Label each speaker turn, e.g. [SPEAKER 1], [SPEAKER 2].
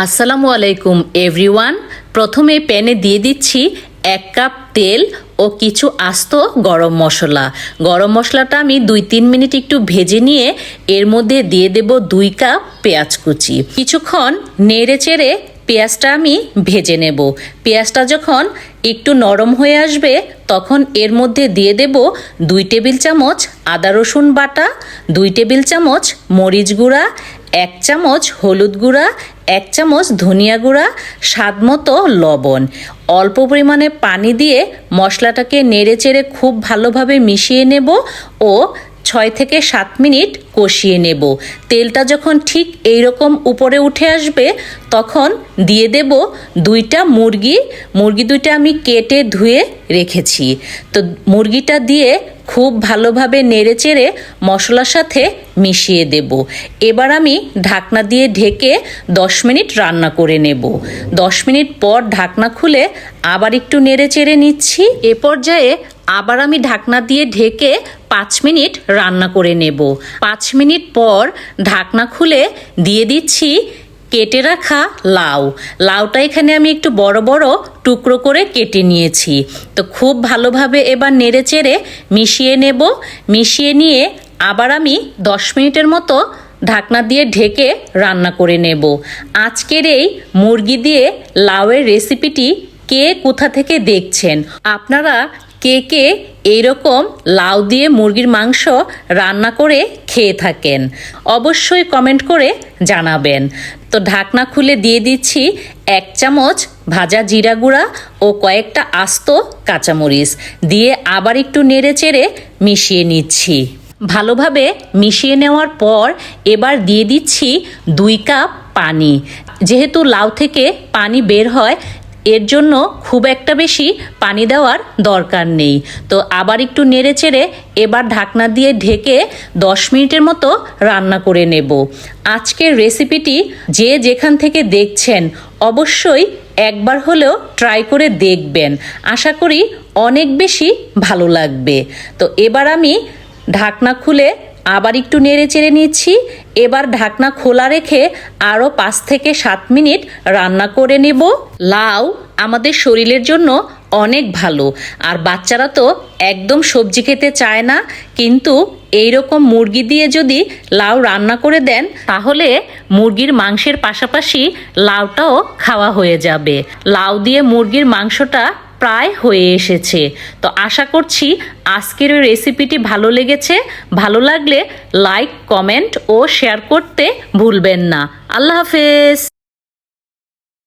[SPEAKER 1] আসসালামু আলাইকুম এভরিওয়ান প্রথমে প্যানে দিয়ে দিচ্ছি এক কাপ তেল ও কিছু আস্ত গরম মশলা। গরম মশলাটা আমি দুই তিন মিনিট একটু ভেজে নিয়ে এর মধ্যে দিয়ে দেব দুই কাপ পেঁয়াজ কুচি। কিছুক্ষণ নেড়ে চেড়ে পেঁয়াজটা আমি ভেজে নেব। পেঁয়াজটা যখন একটু নরম হয়ে আসবে, তখন এর মধ্যে দিয়ে দেব দুই টেবিল চামচ আদা রসুন বাটা, দুই টেবিল চামচ মরিচ গুঁড়া এক চামচ হলুদ গুঁড়া, এক চামচ ধনিয়া গুঁড়া, স্বাদ মতো লবণ। অল্প পরিমাণে পানি দিয়ে মশলাটাকে নেড়ে চেড়ে খুব ভালোভাবে মিশিয়ে নেব ও ছয় থেকে সাত মিনিট কষিয়ে নেব। তেলটা যখন ঠিক এই রকম উপরে উঠে আসবে, তখন দিয়ে দেব দুইটা মুরগি। মুরগি দুইটা আমি কেটে ধুয়ে রেখেছি। তো মুরগিটা দিয়ে খুব ভালোভাবে নেড়ে চেড়ে মশলার সাথে মিশিয়ে দেব। এবার আমি ঢাকনা দিয়ে ঢেকে দশ মিনিট রান্না করে নেব। দশ মিনিট পর ঢাকনা খুলে আবার একটু নেড়ে চেড়ে নিচ্ছি। এ পর্যায়ে আবার আমি ঢাকনা দিয়ে ঢেকে পাঁচ মিনিট রান্না করে নেব। পাঁচ মিনিট পর ঢাকনা খুলে দিয়ে দিচ্ছি কেটে রাখা লাউ। লাউটা এখানে আমি একটু বড় বড় টুকরো করে কেটে নিয়েছি। তো খুব ভালোভাবে এবার নেড়ে চেড়ে মিশিয়ে নেব। মিশিয়ে নিয়ে আবার আমি দশ মিনিটের মতো ঢাকনা দিয়ে ঢেকে রান্না করে নেব। আজকের এই মুরগি দিয়ে লাউয়ের রেসিপিটি কে কোথা থেকে দেখছেন? আপনারা কে কে এইরকম লাউ দিয়ে মুরগির মাংস রান্না করে খেয়ে থাকেন। অবশ্যই কমেন্ট করে জানাবেন। তো ঢাকনা খুলে দিয়ে দিচ্ছি এক চামচ ভাজা জিরা গুঁড়া ও কয়েকটা আস্ত কাঁচামরিচ। দিয়ে আবার একটু নেড়ে চেড়ে মিশিয়ে নিচ্ছি। ভালোভাবে মিশিয়ে নেওয়ার পর এবার দিয়ে দিচ্ছি দুই কাপ পানি। যেহেতু লাউ থেকে পানি বের হয় এর জন্য খুব একটা বেশি পানি দেওয়ার দরকার নেই। তো আবার একটু নেড়ে চেড়ে এবার ঢাকনা দিয়ে ঢেকে দশ মিনিটের মতো রান্না করে নেব। আজকের রেসিপিটি যে যেখান থেকে দেখছেন অবশ্যই একবার হলেও ট্রাই করে দেখবেন। আশা করি অনেক বেশি ভালো লাগবে। তো এবার আমি ঢাকনা খুলে আবার একটু নেড়ে চেড়ে নিচ্ছি। এবার ঢাকনা খোলা রেখে আরও পাঁচ থেকে সাত মিনিট রান্না করে নেব। লাউ আমাদের শরীরের জন্য অনেক ভালো। আর বাচ্চারা তো একদম সবজি খেতে চায় না, কিন্তু এই রকম মুরগি দিয়ে যদি লাউ রান্না করে দেন, তাহলে মুরগির মাংসের পাশাপাশি লাউটাও খাওয়া হয়ে যাবে। লাউ দিয়ে মুরগির মাংসটা প্রায় হয়ে এসেছে। তো আশা করছি আজকের ওই রেসিপিটি ভালো লেগেছে। ভালো লাগলে লাইক, কমেন্ট ও শেয়ার করতে ভুলবেন না। আল্লাহ হাফেজ।